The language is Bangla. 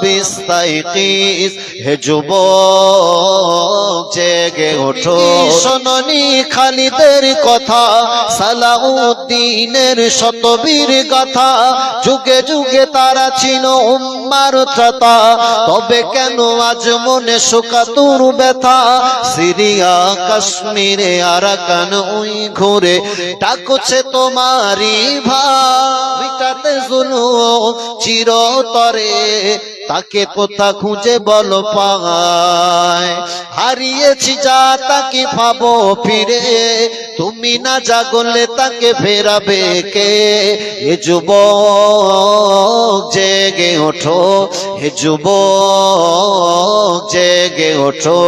বিস্তাইকিস হে যুবক জেগে ওঠো। শোননি খালিদের কথা? সালাউদ্দিনের শতবীর গাথা। যুগে যুগে তারা ছিল উম্মার ত্রাতা। তবে কেন আজ মনে শোকাতুর ব্যথা? সিরিয়া, কাশ্মীরে, আরাকান উই ঘুরে ডাকছে তোমারি ভাইটাতে জুলু চিরতরে তাকে কোথা খুঁজে বল পায়। হারিয়েছি যা তাকে পাবো ফিরে, তুমি না জাগলে তাকে ফেরাবে কে? এ যুবক, জেগে ওঠো, হে যুবক, জেগে ওঠো।